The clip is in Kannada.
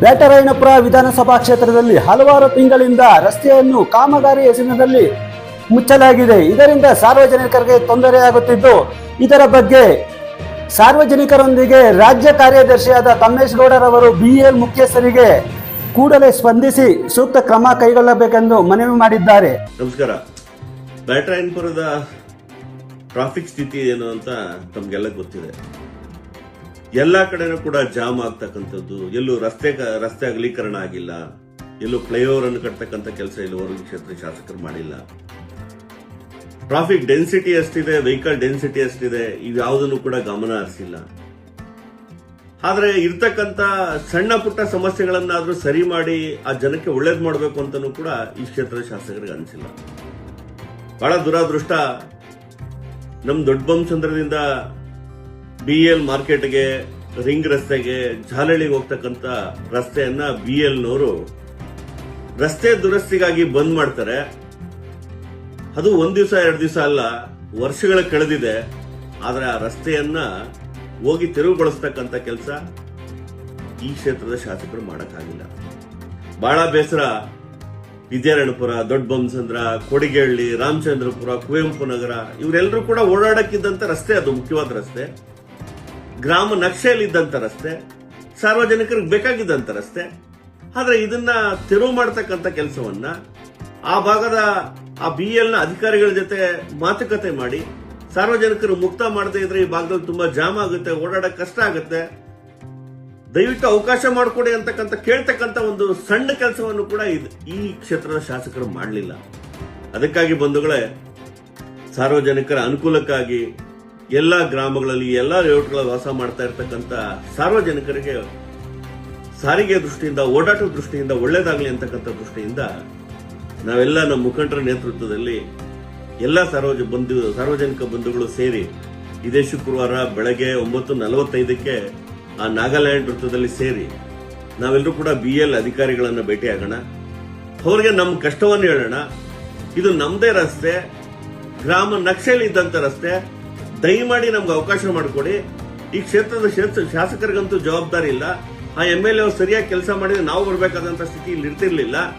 ಬೇಟರಾಯಣಪುರ ವಿಧಾನಸಭಾ ಕ್ಷೇತ್ರದಲ್ಲಿ ಹಲವಾರು ತಿಂಗಳಿಂದ ರಸ್ತೆಯನ್ನು ಕಾಮಗಾರಿ ಹೆಸರಿನಲ್ಲಿ ಮುಚ್ಚಲಾಗಿದೆ. ಇದರಿಂದ ಸಾರ್ವಜನಿಕರಿಗೆ ತೊಂದರೆಯಾಗುತ್ತಿದ್ದು ಇದರ ಬಗ್ಗೆ ಸಾರ್ವಜನಿಕರೊಂದಿಗೆ ರಾಜ್ಯ ಕಾರ್ಯದರ್ಶಿಯಾದ ತಮ್ಮೇಶ್ ಗೌಡರವರು ಬಿಎಲ್ ಮುಖ್ಯಸ್ಥರಿಗೆ ಕೂಡಲೇ ಸ್ಪಂದಿಸಿ ಸೂಕ್ತ ಕ್ರಮ ಕೈಗೊಳ್ಳಬೇಕೆಂದು ಮನವಿ ಮಾಡಿದ್ದಾರೆ. ನಮಸ್ಕಾರ. ಬ್ಯಾಟ್ರಾಯನ್ಪುರದ ಟ್ರಾಫಿಕ್ ಸ್ಥಿತಿ ಏನು ಅಂತ ತಮ್ಗೆಲ್ಲ ಗೊತ್ತಿದೆ. ಎಲ್ಲಾ ಕಡೆನೂ ಕೂಡ ಜಾಮ್ ಆಗ್ತಕ್ಕಂಥದ್ದು. ಎಲ್ಲೂ ರಸ್ತೆ ರಸ್ತೆ ಅಗಲೀಕರಣ ಆಗಿಲ್ಲ. ಎಲ್ಲೂ ಫ್ಲೈಓವರ್ ಅನ್ನು ಕಟ್ತಕ್ಕಂಥ ಕೆಲಸ ಇಲ್ಲಿವರೆಗೂ ಕ್ಷೇತ್ರ ಶಾಸಕರು ಮಾಡಿಲ್ಲ. ಟ್ರಾಫಿಕ್ ಡೆನ್ಸಿಟಿ ಎಷ್ಟಿದೆ, ವೆಹಿಕಲ್ ಡೆನ್ಸಿಟಿ ಎಷ್ಟಿದೆ ಇವ್ಯಾವುದನ್ನು ಕೂಡ ಗಮನ ಹರಿಸಿಲ್ಲ. ಆದರೆ ಇರ್ತಕ್ಕಂಥ ಸಣ್ಣ ಪುಟ್ಟ ಸಮಸ್ಯೆಗಳನ್ನಾದ್ರೂ ಸರಿ ಮಾಡಿ ಆ ಜನಕ್ಕೆ ಒಳ್ಳೇದ್ ಮಾಡಬೇಕು ಅಂತಾನೂ ಕೂಡ ಈ ಕ್ಷೇತ್ರದ ಶಾಸಕರಿಗೆ ಅನಿಸಿಲ್ಲ. ಬಹಳ ದುರಾದೃಷ್ಟ. ನಮ್ ದೊಡ್ಡ ಬಂಸಂದ್ರದಿಂದ ಬಿ ಎಲ್ ಮಾರ್ಕೆಟ್ಗೆ, ರಿಂಗ್ ರಸ್ತೆಗೆ, ಜಾಲಳಿಗೆ ಹೋಗ್ತಕ್ಕಂತ ರಸ್ತೆಯನ್ನ ಬಿ ಎಲ್ನವರು ರಸ್ತೆ ದುರಸ್ತಿಗಾಗಿ ಬಂದ್ ಮಾಡ್ತಾರೆ. ಅದು ಒಂದ್ ದಿವಸ, ಎರಡು ದಿವಸ ಅಲ್ಲ, ವರ್ಷಗಳ ಕಳೆದಿದೆ. ಆದ್ರೆ ಆ ರಸ್ತೆಯನ್ನ ಹೋಗಿ ತೆರವುಗೊಳಿಸ್ತಕ್ಕಂಥ ಕೆಲಸ ಈ ಕ್ಷೇತ್ರದ ಶಾಸಕರು ಮಾಡಕ್ಕಾಗಿಲ್ಲ. ಬಹಳ ಬೇಸರ. ವಿದ್ಯಾರಣ್ಯಪುರ ದೊಡ್ಡ ಬೊಮ್ಮಸಂದ್ರ ಕೊಡಿಗೆಹಳ್ಳಿ ರಾಮಚಂದ್ರಪುರ, ಕುವೆಂಪು ನಗರ ಇವರೆಲ್ಲರೂ ಕೂಡ ಓಡಾಡಕ್ಕಿದ್ದಂತ ರಸ್ತೆ ಅದು, ಮುಖ್ಯವಾದ ರಸ್ತೆ. ಗ್ರಾಮ ನಕ್ಷೆಯಲ್ಲಿದ್ದಂಥ ರಸ್ತೆ ಸಾರ್ವಜನಿಕರಿಗೆ ಬೇಕಾಗಿದ್ದಂಥ ರಸ್ತೆ ಆದರೆ ಇದನ್ನ ತೆರವು ಮಾಡತಕ್ಕಂತ ಕೆಲಸವನ್ನ ಆ ಭಾಗದ ಆ ಬಿ ಎಲ್ನ ಅಧಿಕಾರಿಗಳ ಜೊತೆ ಮಾತುಕತೆ ಮಾಡಿ, ಸಾರ್ವಜನಿಕರು ಮುಕ್ತ ಮಾಡದೇ ಇದ್ರೆ ಈ ಭಾಗದಲ್ಲಿ ತುಂಬಾ ಜಾಮ್ ಆಗುತ್ತೆ ಓಡಾಡಕ್ಕೆ ಕಷ್ಟ ಆಗುತ್ತೆ, ದಯವಿಟ್ಟು ಅವಕಾಶ ಮಾಡಿಕೊಡಿ ಅಂತಕ್ಕಂಥ, ಕೇಳ್ತಕ್ಕಂಥ ಒಂದು ಸಣ್ಣ ಕೆಲಸವನ್ನು ಕೂಡ ಇದು ಈ ಕ್ಷೇತ್ರದ ಶಾಸಕರು ಮಾಡಲಿಲ್ಲ. ಅದಕ್ಕಾಗಿ ಬಂಧುಗಳೇ, ಸಾರ್ವಜನಿಕರ ಅನುಕೂಲಕ್ಕಾಗಿ ಎಲ್ಲ ಗ್ರಾಮಗಳಲ್ಲಿ ಎಲ್ಲ ಲೇಔಟ್ಗಳಲ್ಲಿ ವಾಸ ಮಾಡ್ತಾ ಇರ್ತಕ್ಕಂಥ ಸಾರ್ವಜನಿಕರಿಗೆ ಸಾರಿಗೆ ದೃಷ್ಟಿಯಿಂದ ಓಡಾಟ ದೃಷ್ಟಿಯಿಂದ, ಒಳ್ಳೇದಾಗಲಿ ಅಂತಕ್ಕಂಥ ದೃಷ್ಟಿಯಿಂದ ನಾವೆಲ್ಲ ನಮ್ಮ ಮುಖಂಡರ ನೇತೃತ್ವದಲ್ಲಿ ಎಲ್ಲ ಸಾರ್ವಜ, ಬಂಧು, ಸಾರ್ವಜನಿಕ ಬಂಧುಗಳು ಸೇರಿ ಇದೇ ಶುಕ್ರವಾರ ಬೆಳಗ್ಗೆ ಒಂಬತ್ತು ನಲವತ್ತೈದಕ್ಕೆ ಆ ನಾಗಾಲ್ಯಾಂಡ್ ವೃತ್ತದಲ್ಲಿ ಸೇರಿ ನಾವೆಲ್ಲರೂ ಕೂಡ ಬಿ ಎಲ್ ಅಧಿಕಾರಿಗಳನ್ನು ಭೇಟಿಯಾಗೋಣ. ಅವ್ರಿಗೆ ನಮ್ಮ ಕಷ್ಟವನ್ನು ಹೇಳೋಣ. ಇದು ನಮ್ದೇ ರಸ್ತೆ. ಗ್ರಾಮ ನಕ್ಷೆಯಲ್ಲಿ ಇದ್ದಂಥ ರಸ್ತೆ. ದಯಮಾಡಿ ನಮ್ಗೆ ಅವಕಾಶ ಮಾಡಿಕೊಡಿ. ಈ ಕ್ಷೇತ್ರದ ಶಾಸ- ಶಾಸಕರಿಗಂತೂ ಜವಾಬ್ದಾರಿ ಇಲ್ಲ. ಆ ಎಂ ಎಲ್ ಎ ಸರಿಯಾಗಿ ಕೆಲಸ ಮಾಡಿದ್ರೆ ನಾವು ಬರಬೇಕಾದಂಥ ಸ್ಥಿತಿ ಇಲ್ಲಿ ಇರ್ತಿರ್ಲಿಲ್ಲ.